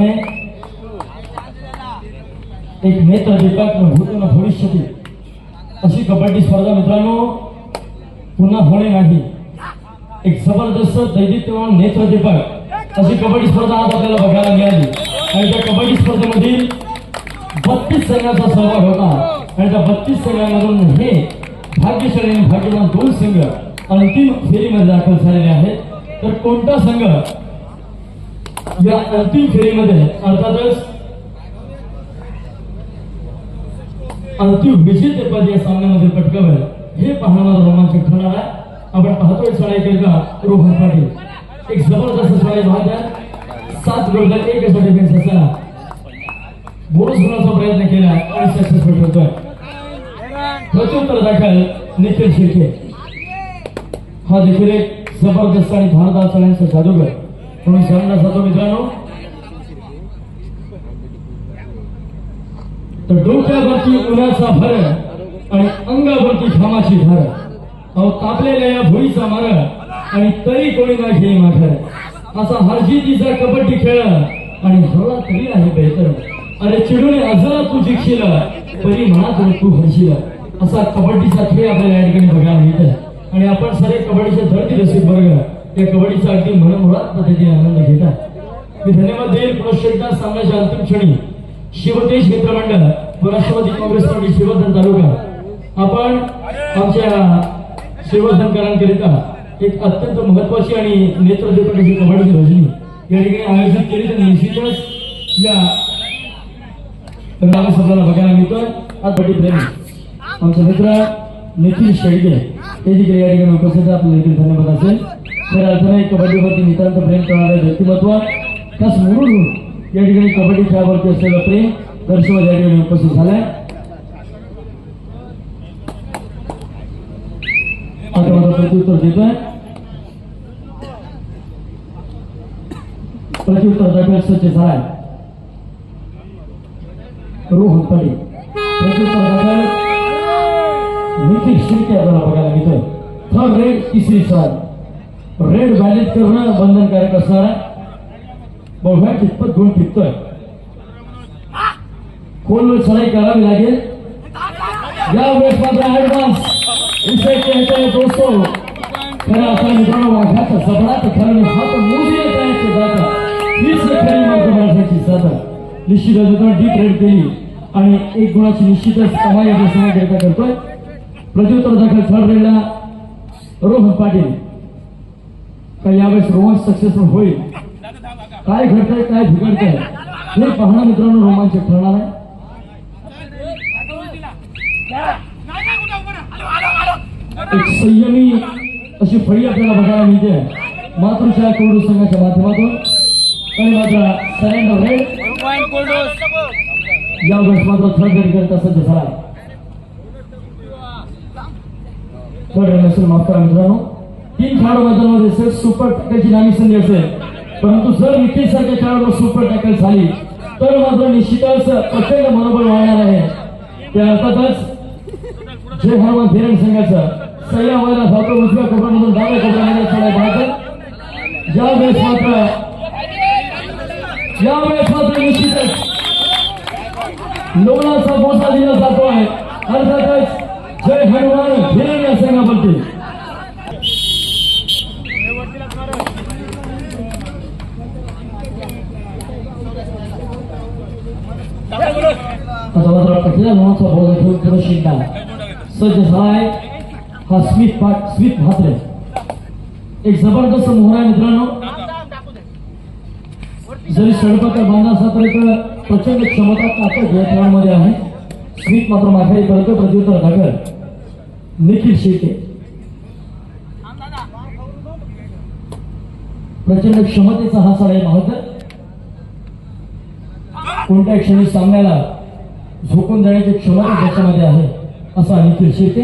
अर्थाने एक नेत्र दीपक भूतून भविष्यती अशी कबड्डी स्पर्धा मित्रांनो पुन्हा होणे नाही. एक जबरदस्त दैदित्यवान नेत्र दीपक अशी कबड्डी स्पर्धा आज आपल्याला बघायला मिळाली. आणि त्या कबड्डी स्पर्धेमधील बत्तीस संघाचा सहभाग होता. आणि त्या बत्तीस संघांमधून हे भाग्यशाली आणि भाग्यवान दोन संघ अंतिम फेरीमध्ये दाखल झालेले आहेत. तर कोणता संघ या अंतिम फेरीमध्ये अर्थातच अंतिम विजेतेपद या सामन्यामध्ये पटकावेल. हे पाहण्याला रोमांचक ठरणार आहे. आपण पाहतोय सळाईकरता रोहन पाटील. एक ज़बरदस्त सळाई वाहत्या सात गोलदार एक डिफेन्स असताना बोनस होण्याचा प्रयत्न केला, आणि सक्सेसफुल ठरतोय. प्रत्युत्तर दाखल निखिल शिर्के. हा देखील एक ज़बरदस्त आणि सळ्यांचा जादूगर. म्हणून सांगण्यात जातो मित्रांनो. तर डोक्यावरती उन्हाचा भर आणि अंगावरती घामाची धार अहो तापलेल्या या भुईचा मार आणि तरी कोणी नाही घेई माघार. असा हरजीतीचा कबड्डी खेळ आणि हरला तरी आहे बेहतर. अरे चिडून अजरा तू जिंकशील तरी म्हणा तरी तू हरशील. असा कबड्डीचा खेळ आपल्याला या ठिकाणी बघायला मिळत आणि आपण सारे कबड्डीचे धरती रसिक वर्ग त्या कबड्डीचा अगदी मनमुळात पद्धतीने आनंद घेतात. मी धन्यवाद देईल. पुनश्च सामन्याच्या अंतिम क्षणी शिवतेज मित्रमंडळ व राष्ट्रवादी काँग्रेस पार्टी शिवधन तालुका. आपण आमच्या शिवधनकरांकरिता एक अत्यंत महत्वाची आणि नेत्रदीपकाची कबड्डी रजनी या ठिकाणी आयोजित केली तर निश्चितच या ग्रामसभेला बघायला मिळतोय. आज बडी प्रेमी. आमचा मित्र नितीन शेळके. हे देखील या ठिकाणी उपस्थित आपल्याला धन्यवाद असेल. अर्थाने कबड्डीवरती नितांत प्रेम करणारे व्यक्तिमत्व खास म्हणून या कबड्डी खेळावरती प्रेम दर्शवत या उपस्थित प्रत्युत्तर देतोय प्रत्युत्तर दाखल झालाय रोहन पडे प्रत्युत्तर दाखल निखिल शिर्के आपल्याला थर्ड रेड तिसरी साल रेड व्हॅलिड करणं बंधनकारक असणार आहे. बघूया कितपत गुण टिकतोय खोल सराई करावी लागेल? या वेळेस मात्र ऍडव्हान्स इसे कहते खरं आता मित्रांनो वाघाचा जबडात खरं हात मोजले जायचे जात हीच खरी मार्ग माणसाची साधा. निश्चितच मित्रांनो डीप रेड केली आणि एक गुणाची निश्चितच कमाई करतोय. प्रत्युत्तर दाखल थर्ड रेडला रोहन पाटील. का यावेळेस रोमांच सक्सेसफुल होईल. काय घडतंय काय बिघडतंय हे पाहणं मित्रांनो रोमांचक ठरणार आहे. एक संयमी अशी फळी आपल्याला बघायला मिळते. मातृशा कोरडू संघाच्या माध्यमातून. आणि मात्र सरेंडर रेड. यावेळेस मात्र थर्ड रेड करता सज्ज झाला. थर्ड रेड नसेल माफ करा मित्रांनो तीन खेळाडू सर सुपर टॅकलची नामी संधी असेल. परंतु जर निखिल सारख्या खेळाडू सुपर टॅकल झाली. तर मात्र निश्चितच प्रचंड मनोबल वाढणार आहे. त्या अर्थातच जय हनुमान धीरण संघाचं सह्या व्हायला धावतो उजव्या कोपऱ्यामधून डाव्या कोपऱ्यामध्ये चढाई पाहतो. यावेळेस मात्र यावेळेस मात्र निश्चितच लोणाचा मोठा दिला जातो आहे. अर्थातच जय हनुमान धीरण या संघाबद्दल. आता मात्र हा स्मित पाट एक जबरदस्त मोहरा आहे मित्रांनो. जरी षडपत्र बांधला असला तरी तर प्रचंड क्षमता ताकद या खेळामध्ये आहे. स्मित मात्र माघारी करतो प्रत्युत्तर नगर निखिल शेटे. प्रचंड क्षमतेचा हा साडा माहोत कोणत्या क्षणी सामन्याला झोकून जाण्याची क्षमता त्याच्यामध्ये आहे असा निखिल शेटे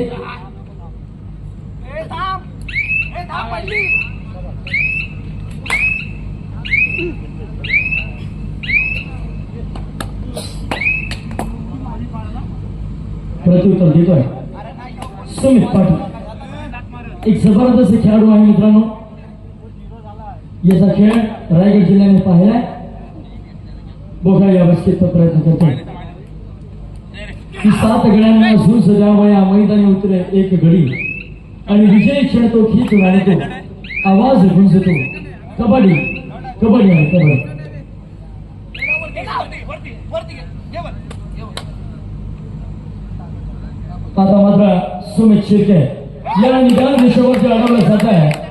प्रत्युत्तर देतोय. सुमित पाटील. एक जबरदस्त खेळाडू आहे मित्रांनो. याचा खेळ रायगड जिल्ह्याने पाहिलाय. बघा या अवस्थेचा प्रयत्न करतो की सात गड्यांना झुंज सजावया मैदानी उतरे एक गडी. आणि विजय क्षण तो खीच वाढतो आवाज गुंजतो. कबड्डी. कबड्डी आहे कबड्डी. आता मात्र सुमित शिर्के. या निदान देशावरती अडवलं जात आहे.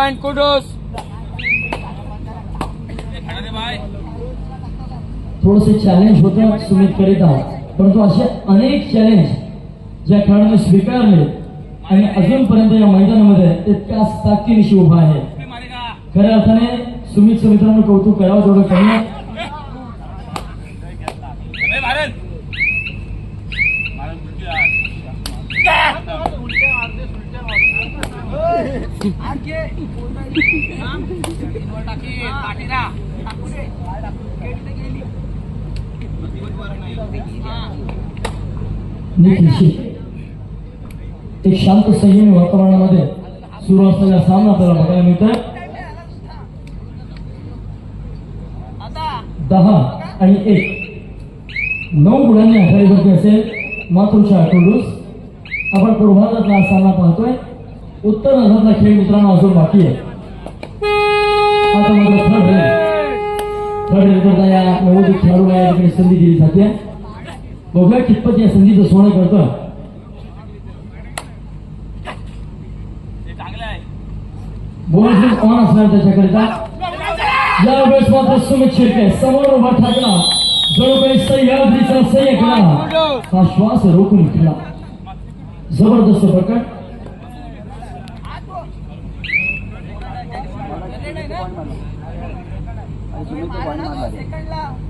पॉइंट कुडोस थोडस चॅलेंज होतं सुमित करिता परंतु असे अनेक चॅलेंज ज्या खेळाडूने स्वीकारले आणि अजूनपर्यंत या मैदानामध्ये तितक्याच ताकदीनिशी उभा आहे. खऱ्या अर्थाने सुमित मित्रांनो कौतुक करावं थोडं कमी आहे. एक शांत संयमी वातावरणामध्ये सुरू असलेला सामना आपल्याला बघायला मिळतोय. दहा आणि एक. नऊ गुणांनी आघाडीवरती असेल. मातृशा कुंडूस आपण पूर्वाधातला हा सामना पाहतोय. उत्तर अर्धातला खेळ मित्रांनो अजून बाकी आहे. आता मात्र थर्ड रेल थर्ड रेल या नवोदित खेळाडूला या ठिकाणी संधी दिली जाते. बघूया कितपत या संधीचं सोनं करतोय बोनस ऑन असणार त्याच्याकरिता यावेळेस मात्र सुमित शिर्के समोर उभा ठाकला जणू काही सह्याद्रीचा सह्य केला हा श्वास रोखून खेळला जबरदस्त प्रकट सेकंडला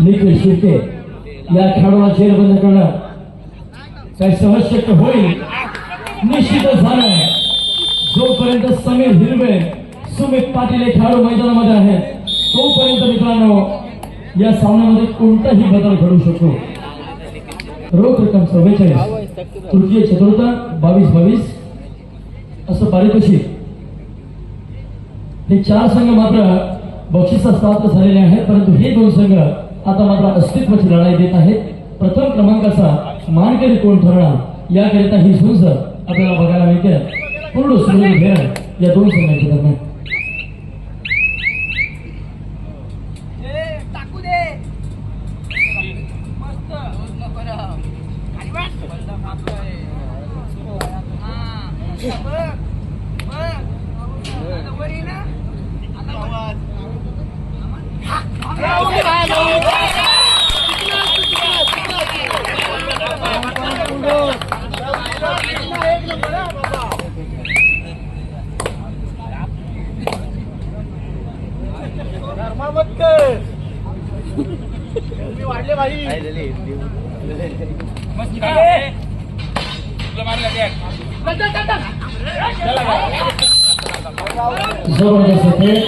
निखिल शिर्के या खेळाडूला जेरबंद करणं काही सहज शक्य होईल. निश्चितच झालंय. जोपर्यंत समीर हिरवे सुमित पाटील हे खेळाडू मैदानामध्ये आहेत तोपर्यंत मित्रांनो या सामन्यामध्ये कोणताही बदल घडू शकतो. रोख रक्कम चव्वेचाळीस तृतीय चतुर्थ बावीस बावीस. असं पारितोषिक. हे चार संघ मात्र बक्षिसास प्राप्त झालेले आहेत परंतु हे दोन संघ आता मात्र अस्तित्वाची लढाई देत आहेत. प्रथम क्रमांकाचा मानकरी कोण ठरणार याकरिता ही झुंज आपल्याला बघायला मिळते. पूर्ण सुरू भेळ या दोन संघांच्या दरम्यान. Yeah दे मस्त आणि बस. हा. बघ. बघ. आता वर ये ना. आता बघ. जबरदस्त खेळ.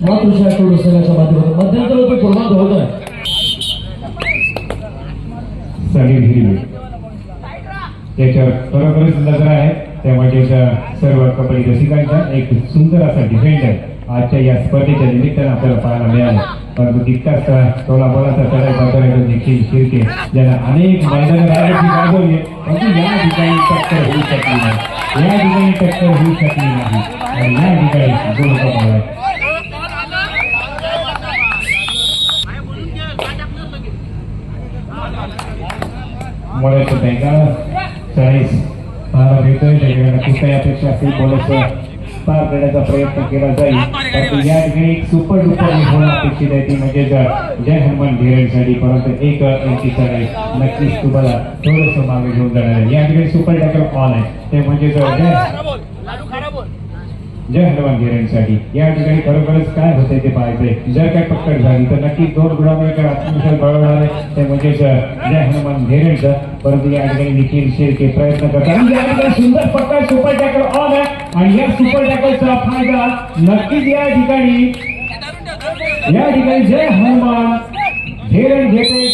मातृशा कडू संघाच्या माध्यमातून. मध्यंतर रुपये पूर्णांक होत आहे. सलीम हिरवे त्याच्यावर बरोबरच नजर आहे. त्यामुळे त्याच्या सर्व कबड्डी रसिकांचा एक सुंदर असा डिफेंडर आजच्या या स्पर्धेच्या निमित्तानं आपल्याला पाहायला मिळाला परंतु तितकाच सोळा बोलाचा चढाई करणारे निखिल शिर्के ज्यांना अनेक मैदान राजाची गाजवली परंतु या ठिकाणी टक्कर होऊ शकली नाही या ठिकाणी टक्कर होऊ शकली नाही आणि या ठिकाणी गोल कमावला मुलाचं बँका चाळीस पाहायला भेटतोय त्याच्याकडे नक्कीच काही अपेक्षा असतील बोलस पार करण्याचा प्रयत्न केला जाईल. परंतु या ठिकाणी एक सुपर डुपर होणं अपेक्षित आहे ती म्हणजे जय हनुमानसाठी परंतु एक अंकीचा आहे नक्कीच तुम्हाला थोडंसं मागे घेऊन जाणार आहे. या ठिकाणी सुपर टॅकल कॉल आहे ते म्हणजे जय. जय हनुमान गिरणसाठी या ठिकाणी खरोखरच काय होते ते पाहायचंय. जर काय पक्कड झाली तर नक्की दोन गुणांवर आत्मविश्वास बळवणार आहे ते म्हणजेच जय हनुमान घेरेंचं परंतु या ठिकाणी निखिल शिर्के प्रयत्न करतात. या ठिकाणी सुंदर पक्कड सुपर टॅकल ऑन आहे. आणि या सुपर टॅकलचा फायदा नक्कीच या ठिकाणी या ठिकाणी जय हनुमान घेरण घेते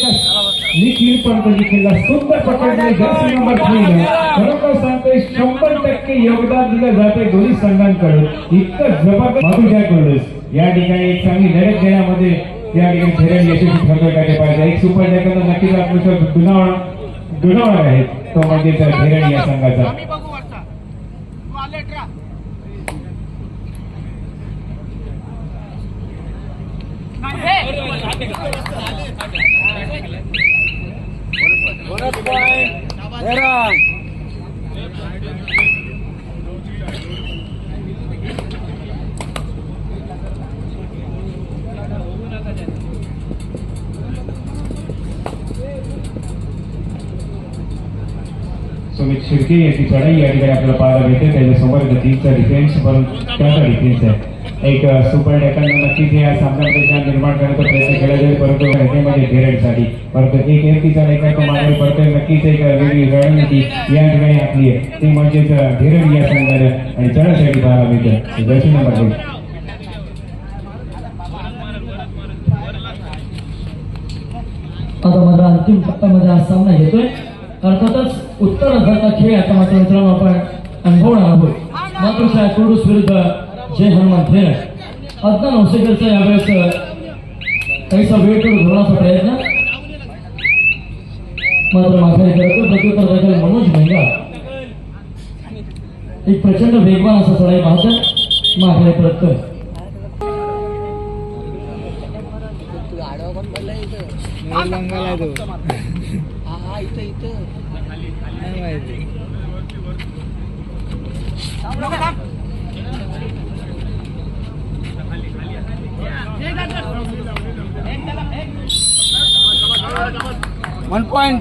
निखिल पण निखिलला सुंदर पकडले जर्सी नंबर तीन खरोखर सांगतोय शंभर टक्के योगदान दिलं जाते दोन्ही संघांकडून. इतकं जबरदस्त माधुर्या कळस या ठिकाणी एक चांगली लढत घेण्यामध्ये या ठिकाणी घेरण यशस्वी ठरलं काय पाहिजे एक सुपर टॅकल नक्कीच आपल्यासोबत दुनावण दुनावणार आहे. तो म्हणजे त्या घेरण या संघाचा. आम्ही सुमित शिर्के याची चढाई या ठिकाणी आपल्याला पाहायला भेटते त्याच्यासमोर तीनचा डिफेन्स पण त्याचा डिफेन्स आहे एक सुपर डेकांना नक्कीच या सामन्यामध्ये छान निर्माण करण्याचा प्रयत्न केला जाईल. परंतु हे म्हणजे घेरेडसाठी परंतु एक एकटीचा नाही तो मागे पडतोय. नक्कीच एक वेगळी रणनीती या ठिकाणी आपली आहे. ती म्हणजेच घेरेड या संघाने आणि चढासाठी पाहायला मिळते जशी नंबर एक. आता माझा अंतिम टप्प्यामध्ये हा सामना घेतोय अर्थातच उत्तर भारतात खेळ आता मात्र मित्रांनो आपण अनुभवणार आहोत. मातृशाळा कुर्डूस विरुद्ध जय हनुमान खेळ अज्ञान हौसेकरचा यावेळेस काहीसा वेळ करून धरण्याचा प्रयत्न. मात्र माघारी करतो प्रत्युत्तर दाखल मनोज भेंगा एक प्रचंड वेगवान असा चढाई पाहतो माघारी परततोय हा इथं इथं वन पॉइंट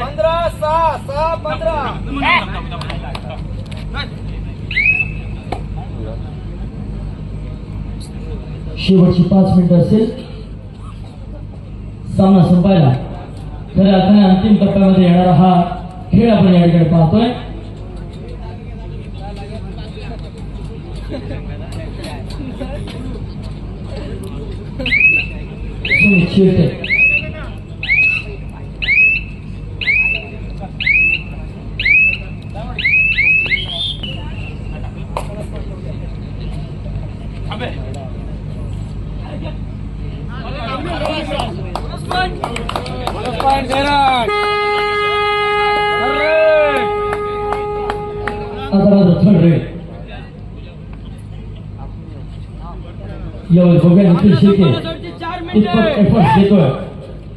पंधरा सहा सहा पंधरा. शेवटची पाच मिनिट असेल. सामना संपायला. खऱ्या अर्थाने अंतिम टप्प्यामध्ये येणारा हा खेळ आपण या ठिकाणी पाहतोय. सुमित शिर्के पॉइंट धेरण आता मात्र थर्ड रेड यावेळी बघूया निखिल शिर्के इतपत एफर्ट्स देतोय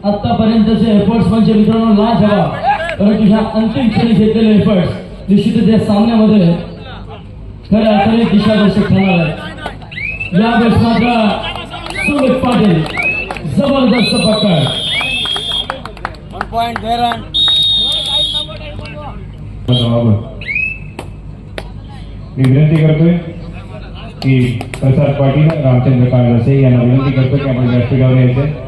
आतापर्यंतचे एफर्ट्स म्हणजे मित्रांनो लाज हवा परंतु ह्या अंतिम क्षणी घेतलेले एफर्ट्स निश्चितच या सामन्यामध्ये खऱ्या अर्थाने दिशादर्शक ठरणार आहे या वेळेस मात्र सुमित पाटील जबरदस्त पकड point, Veran. बाबा. मी विनंती करतोय की प्रसाद पाटील रामचंद्र काळसे यांना विनंती करतो की आपण व्यासपीठावर यायचे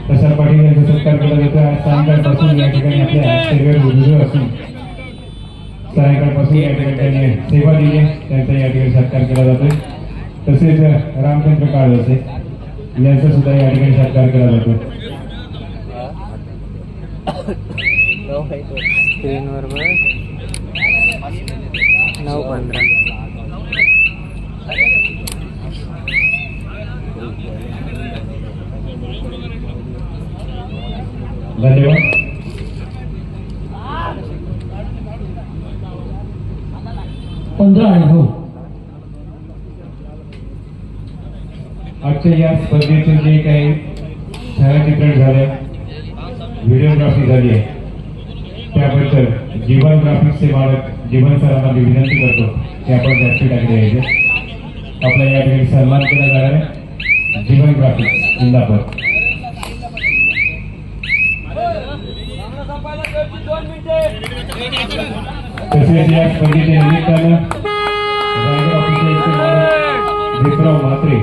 प्रसाद पाटील यांचा सत्कार केला जातो. आज सायंकाळपासून या ठिकाणी आपल्या सेवेवर रुजू असून सायंकाळपासून या ठिकाणी त्यांनी सेवा दिली त्यांचा या ठिकाणी सत्कार केला जातोय तसेच रामचंद्र काळवसे यांचा सुद्धा या ठिकाणी सत्कार केला जातो. स्क्रीनवर नऊ पंधरा. धन्यवाद. पंधरा अनुभव हो. आजच्या या स्पर्धेचे जे काही छायाचित्रण झालं व्हिडिओग्राफी झाली आहे त्याबद्दल जीवन ग्राफिक्सचे मालक जीवन सरांना मी विनंती करतो की आपण व्यासपीठाकडे यायचे. आपल्या या ठिकाणी सन्मान केला जाणार आहे. जीवन ग्राफिक्स इंदापूर. तसेच या स्पर्धेच्या निमित्तानं? विक्रम म्हात्रे.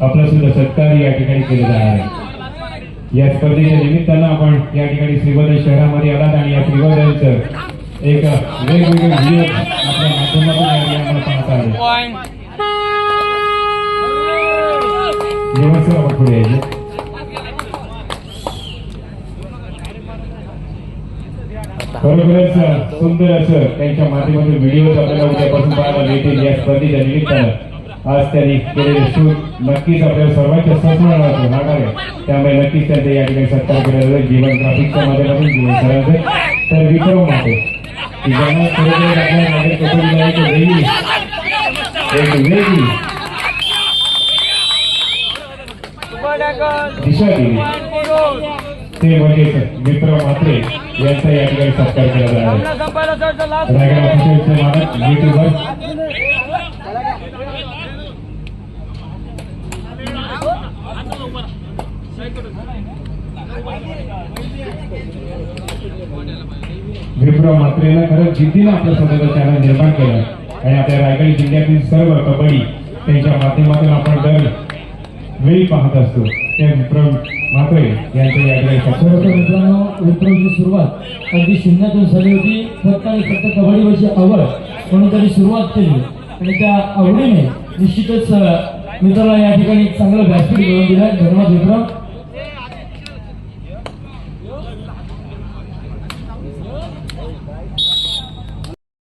आपला सुद्धा सत्कार या ठिकाणी केला जाणार आहे. या स्पर्धेच्या निमित्तानं आपण या ठिकाणी श्रीवर्धन शहरामध्ये आलात आणि या श्रीवर्धनचं एक वेगवेगळे व्हिडिओ आपल्या माध्यमातून या ठिकाणी आम्हाला पाहता आले सर आपण पुढे यायचे. खरोखरच सुंदर असं त्यांच्या माध्यमातून व्हिडिओ आपल्याला उद्यापासून पाहायला मिळतील. या स्पर्धेच्या निमित्तानं आज त्यांनी केलेले शूट नक्कीच आपल्याला सर्वांच्या स्मरणात राहणार आहे. त्यामुळे नक्कीच त्यांचा या ठिकाणी सत्कार केला जाईल जीवन ग्राफिकच्या माध्यमातून जीवन करायचं तर विक्रम माते की ज्यांना खरोखर आपल्या मागे कपडीला एक वेगळी एक वेगळी दिशा दिली. ते म्हणजे विक्रम म्हात्रे यांचा या ठिकाणी सत्कार केला विक्रम म्हात्रेनं खरंच जिद्दीनं आपलं स्वतःचं चॅनल निर्माण केलं. आणि आपल्या रायगड जिल्ह्यातील सर्व कबड्डी त्यांच्या माध्यमातून आपण दर वेळी पाहत असतो. विक्रम म्हात्रे यांच्या या खरोखर मित्रांनो विक्रमची सुरुवात अगदी शून्यातून झाली होती. फक्त आणि फक्त कबड्डीवरची आवड म्हणून त्यांनी सुरुवात केली. आणि त्या आवडीने निश्चितच मित्राला या ठिकाणी चांगलं व्यासपीठ मिळवून दिलं. धन्यवाद विक्रम.